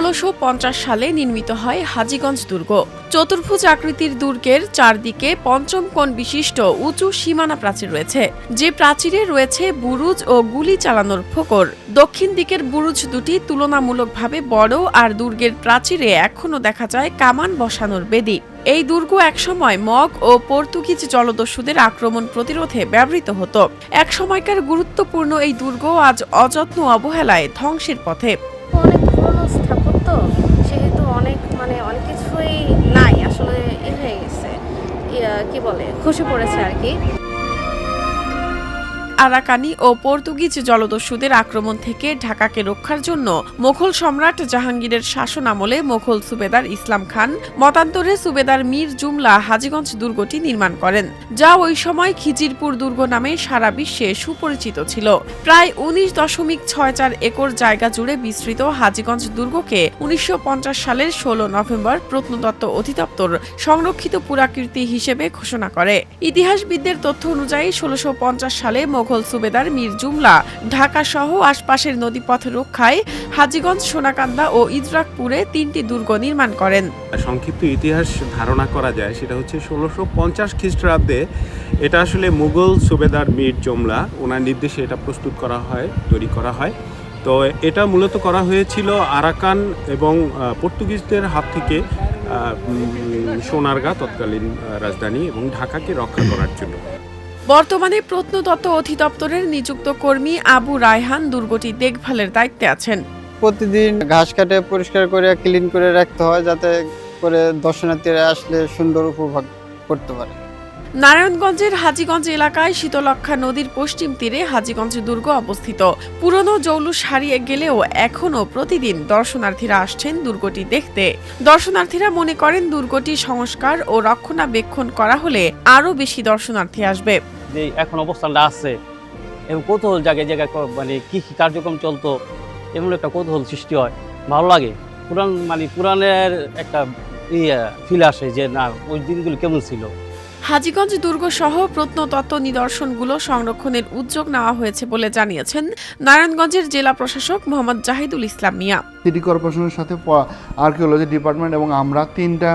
ষোলোশো সালে নির্মিত হয় হাজীগঞ্জ দুর্গ। চতুর্ভুজ আকৃতির দুর্গের চারদিকে পঞ্চম কোণ বিশিষ্ট উঁচু সীমানা প্রাচীর রয়েছে, যে প্রাচীরে রয়েছে বুরুজ ও গুলি চালানোর ফোকর। দক্ষিণ দিকের বুরুজ দুটি তুলনামূলকভাবে বড় আর দুর্গের প্রাচীরে এখনও দেখা যায় কামান বসানোর বেদি। এই দুর্গ একসময় মগ ও পর্তুগিজ জলদস্যুদের আক্রমণ প্রতিরোধে ব্যবহৃত হতো। এক সময়কার গুরুত্বপূর্ণ এই দুর্গ আজ অযত্ন অবহেলায় ধ্বংসের পথে। পুরনো স্থাপত্য সেহেতু অনেক মানে অনেক কিছুই নাই, আসলে এ হয়ে গেছে। কি বলে, খসে পড়েছে আর কি। আরাকানি ও পর্তুগিজ জলদস্যুদের আক্রমণ থেকে ঢাকাকে রক্ষার জন্য মোগল সম্রাট জাহাঙ্গীরের শাসন আমলে মোগল সুবেদার ইসলাম খান, মতান্তরে সুবেদার মীর জুমলা হাজীগঞ্জ দুর্গটি নির্মাণ করেন, যা ওই সময় খিজিরপুর দুর্গ নামে সারা বিশ্বে সুপরিচিত ছিল। প্রায় উনিশ দশমিক ছয় চার একর জায়গা জুড়ে বিস্তৃত হাজীগঞ্জ দুর্গকে উনিশশো পঞ্চাশ সালের ষোলো নভেম্বর প্রত্নতত্ত্ব অধিদপ্তর সংরক্ষিত পুরাকীর্তি হিসেবে ঘোষণা করে। ইতিহাসবিদদের তথ্য অনুযায়ী ষোলোশো সালে মোগল সুবেদার মীর জুমলা, ঢাকা সহ আশপাশের নদীপথ রক্ষায় হাজীগঞ্জ, সোনাকান্দা ও ইজরাকপুরে তিনটি দুর্গ নির্মাণ করেন। সংক্ষিপ্ত ইতিহাস ধারণা করা যায়, সেটা হচ্ছে ষোলোশো পঞ্চাশ খ্রিস্টাব্দে এটা আসলে মুঘল সুবেদার মীর জমলা, ওনার নির্দেশে এটা প্রস্তুত করা হয়, তৈরি করা হয়। তো এটা মূলত করা হয়েছিল আরাকান এবং পর্তুগিজদের হাত থেকে সোনারগাঁ তৎকালীন রাজধানী এবং ঢাকাকে রক্ষা করার জন্য। বর্তমানে প্রত্নতত্ত্ব অধিদপ্তরের নিযুক্ত কর্মী আবু রায়হান দুর্গটি দেখভালের দায়িত্বে আছেন। প্রতিদিন ঘাস কাটে পরিষ্কার করে ক্লিন করে রাখতে হয় যাতে করে দর্শনার্থীরা আসলে সুন্দর উপভোগ করতে পারে। নারায়ণগঞ্জের হাজীগঞ্জ এলাকায় শীতলক্ষা নদীর পশ্চিম তীরে হাজীগঞ্জ দুর্গ অবস্থিত। পুরনো জৌলুস হারিয়ে গেলেও এখনও প্রতিদিন দর্শনার্থীরা আসছেন দুর্গটি দেখতে। দর্শনার্থীরা মনে করেন দুর্গটি সংস্কার ও রক্ষণাবেক্ষণ করা হলে আরও বেশি দর্শনার্থী আসবে। যে এখন অবস্থানটা আছে এবং কৌতূহল জায়গায় জায়গায় মানে কী কী কার্যক্রম চলতো এমন একটা কৌতূহল সৃষ্টি হয়। ভালো লাগে। পুরান মানে পুরাণের একটা ইয়ে ফিল আসে যে না ওই দিনগুলো কেমন ছিল? হাজীগঞ্জ দুর্গ সহ প্রত্নতত্ত্ব নিদর্শনগুলো সংরক্ষণের উদ্যোগ নেওয়া হয়েছে বলে জানিয়েছেন নারায়ণগঞ্জের জেলা প্রশাসক মোহাম্মদ জাহিদুল ইসলাম মিয়া। সিটি কর্পোরেশনের সাথে আর্কিওলজি ডিপার্টমেন্ট এবং আমরা তিনটা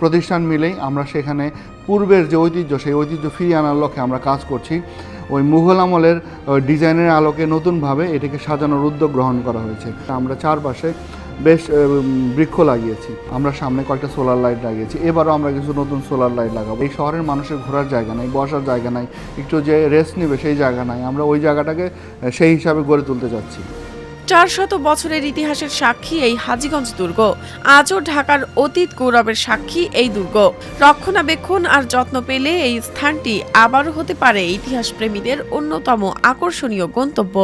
প্রতিষ্ঠান মিলেই আমরা সেখানে পূর্বের যে ঐতিহ্য, সেই ঐতিহ্য ফিরিয়ে আনার লক্ষ্যে আমরা কাজ করছি। ওই মুঘল আমলের ডিজাইনের আলোকে নতুনভাবে এটাকে সাজানোর উদ্যোগ গ্রহণ করা হয়েছে। আমরা চারপাশে বেশ বৃক্ষ লাগিয়েছি। আমরা সামনে কয়েকটা সোলার লাইট লাগিয়েছি। এবারও আমরা কিছু নতুন সোলার লাইট লাগাবো। এই শহরের মানুষের ঘোরার জায়গা নাই, বসার জায়গা নাই, একটু যে রেস্ট নেবে সেই জায়গা নাই। আমরা ওই জায়গাটাকে সেই হিসাবে গড়ে তুলতে যাচ্ছি। চার শত বছরের ইতিহাসের সাক্ষী এই হাজিগঞ্জ দুর্গ। আজও ঢাকার অতীত গৌরবের সাক্ষী এই দুর্গ। রক্ষণাবেক্ষণ আর যত্ন পেলে এই স্থানটি আবারও হতে পারে ইতিহাস প্রেমীদের অন্যতম আকর্ষণীয় গন্তব্য।